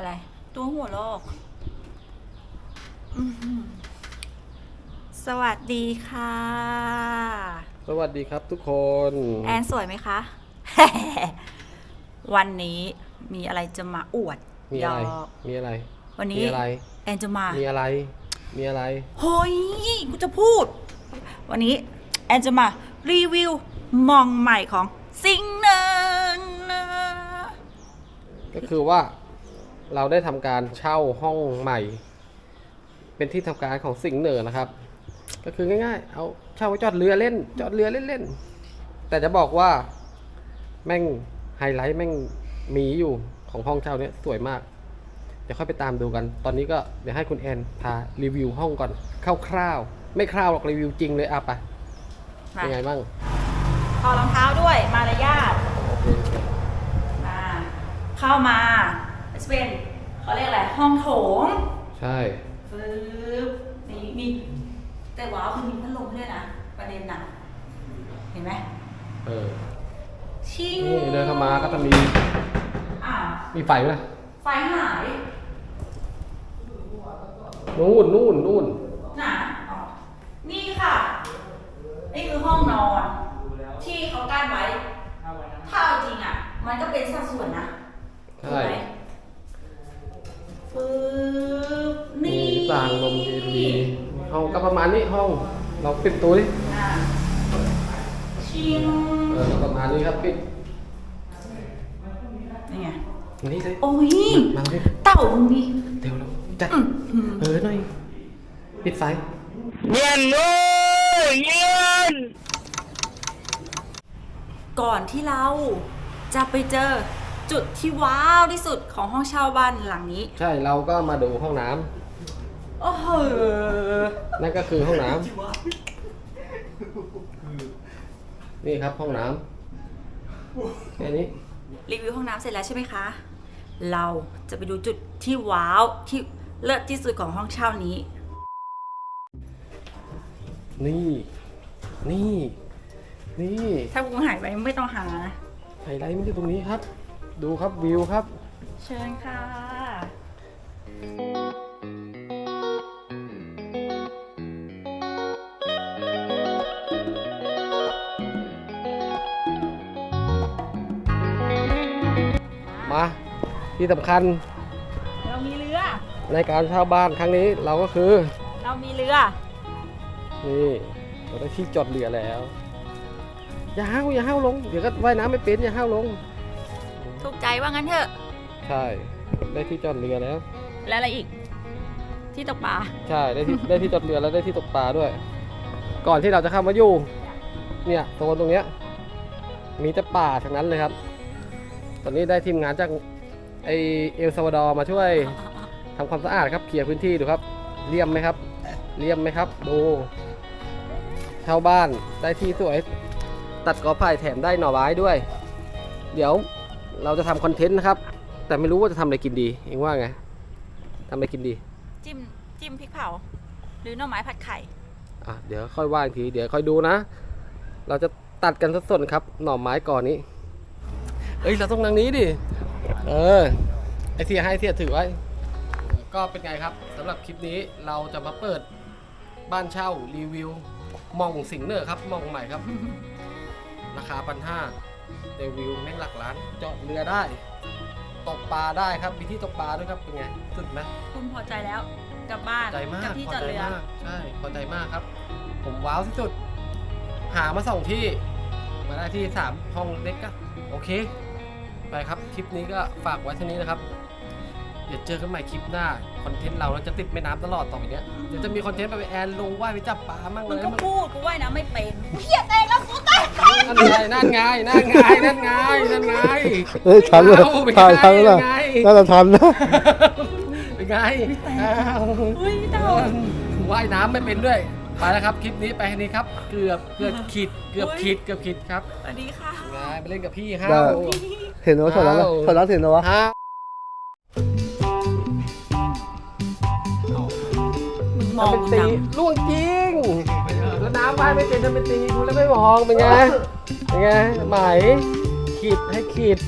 อะไร ตัวหัวโลกอื้อหือสวัสดีค่ะ สวัสดีครับทุกคน แอนสวยไหมคะ วันนี้มีอะไรจะมาอวดมีอะไรหยอกมีอะไร วันมีนี้อะไร แอนจะมา มีอะไร มีอะไรเฮ้ยกูจะพูด วันนี้ แอนจะมา รีวิวมองใหม่ของซิงเนอร์นะก็คือว่า เราได้ทำการเช่าห้องใหม่ เป็นที่ทำการของสิงห์เหนือนะครับ ก็คือง่ายๆ เอาเช่าไว้จอดเรือเล่น จอดเรือเล่นๆ แต่จะบอกว่าแม่งไฮไลท์แม่งมีอยู่ของห้องเช่าเนี้ยสวยมาก เดี๋ยวค่อยไปตามดูกัน ตอนนี้ก็เดี๋ยวให้คุณแอนพารีวิวห้องก่อนคร่าวๆ ไม่คร่าวหรอกรีวิวจริงเลยอะไปมาเป็นไงบ้างถอดรองเท้าด้วยมารยาทโอเคอ่าเข้ามา จะเป็นเขาเรียกอะไรห้องโถงใช่ฟืบนี่มีแต่ว้าวคือมีพัดลมด้วยนะประเด็นน่ะเห็นไหมเออชิงนี่เดินเข้ามาก็จะมีอ่ามีไฟไหมล่ะไฟหายนู่นนู่นนู่นน่ะอ๋อนี่ค่ะ นี่คือห้องนอน ที่เขากั้นไว้ ถ้าเอาจริงอะ มันก็เป็นสัดส่วนนะถูกใช่ ห้องก็ประมาณนี้ห้อง เราปิดตัวดิอะชิงเออประมาณนี้ครับปิดนี่ไงมานี่เลยโอ้ยมาเลยเต่ามึงดิเดี๋ยวเราจัดอื้อหือเออหน่อยปิดไฟเงียนลูกเงียนก่อนที่เราจะไปเจอจุดที่ว้าวที่สุดของห้องเช่าบ้านหลังนี้ ใช่เราก็มาดูห้องน้ำ โอ้โหนั่นก็คือห้องน้ำนี่ครับห้องน้ำแค่นี้รีวิวห้องน้ำเสร็จแล้วใช่ไหมคะ เราจะไปดูจุดที่ว้าวที่เลิศที่สุดของห้องเช่านี้ นี่ นี่ นี่ถ้ากูหายไปไม่ต้องหานะไฮไลท์มันอยู่ตรงนี้ครับ ดูครับวิวครับ เชิญค่ะ มาที่สำคัญเรามีเรือ ในการเช่าบ้านครั้งนี้เราก็คือ เรามีเรือ นี่เราได้ที่จอดเรือแล้ว อย่าห้าวอย่าห้าวลง เดี๋ยวก็ว่ายน้ำไม่เป็นอย่าห้าวลง ถูกใจว่างั้นเถอะ ใช่ ได้ที่จอดเรือแล้ว และอะไรอีก ที่ตกปลา ใช่ ได้ที่ได้ที่จอดเรือแล้วได้ที่ตกปลาด้วย ก่อนที่เราจะเข้ามาอยู่ เนี่ยโซนตรงเนี้ย มีแต่ป่าทั้งนั้นเลยครับ ตอนนี้ได้ทีมงานจากไอเอลซาวาดอร์มาช่วยทำความสะอาดครับเคลียร์พื้นที่ดูครับเลี่ยมไหมครับเลี่ยมไหมครับ ดูเช่าบ้านได้ที่สวย ตัดกอไผ่แถมได้หน่อไม้ด้วย เดี๋ยวเราจะทำคอนเทนต์นะครับ แต่ไม่รู้ว่าจะทำอะไรกินดี เองว่าไงทำอะไรกินดี จิ้มจิ้มพริกเผา หรือหน่อไม้ผัดไข่อะเดี๋ยวค่อยว่าอีกที เดี๋ยวค่อยดูนะ เราจะตัดกันสดๆครับ หน่อไม้ก่อนนี้ เอ้ยเราต้องนางนี้ดิ เออ ไอเทียให้เทียถือไว้ ก็เป็นไงครับสำหรับคลิปนี้เราจะมาเปิดบ้านเช่ารีวิวมองสิงห์เนอร์ครับมองใหม่ครับ ราคาพันห้าแต่วิวแม่งหลักล้านเจาะเรือได้ ตกปลาได้ครับมีที่ตกปลาด้วยครับเป็นไงสุดไหมคุณพอใจแล้วกลับบ้านใจมากกับที่พอจอดใจเรือ มากใช่พอใจมากครับ ผมว้าวที่สุด หามาสองที่ มาได้ที่สามห้องเล็กก็โอเค ไปครับ คลิปนี้ก็ฝากไว้เท่านี้นะครับ เดี๋ยวเจอกันใหม่คลิปหน้า คอนเทนต์เราเราจะติดแม่น้ำตลอดต่อไปเนี้ย เดี๋ยวจะมีคอนเทนต์ไปแอนลงว่ายไปจับปลามั่งมึเลงยก็มั่งพูดกูว่ายน้ำไม่เป็นเฮียเตะแล้วกูตายนั่นไงนั่นไงนั่นไงนั่นไงนั่นไงเอ้ยทันเลยเอาเป็นไงทันทันแล้วเป็นไง น่าจะทันนะ เป็นไงอ้าวเฮ้ยเต่าว่ายน้ำไม่เป็นด้วย ไปแล้วครับ คลิปนี้ไปแค่นี้ครับ เกือบเกือบขีดเกือบขีดเกือบขีดครับสวัสดีค่ะไงไปเล่นกับพี่ห้าได้ ว เห็นว่าช็อตนั้นนะเอาช็อตนั้นเห็นนะวะห้าวมึงมองทำเป็นกูตีจังล่วงจริง แล้วน้ำว่ายไม่เป็นทำเป็นตีดูแล้วไม่มองเป็นไง เป็นไงไหมขีดให้ขีด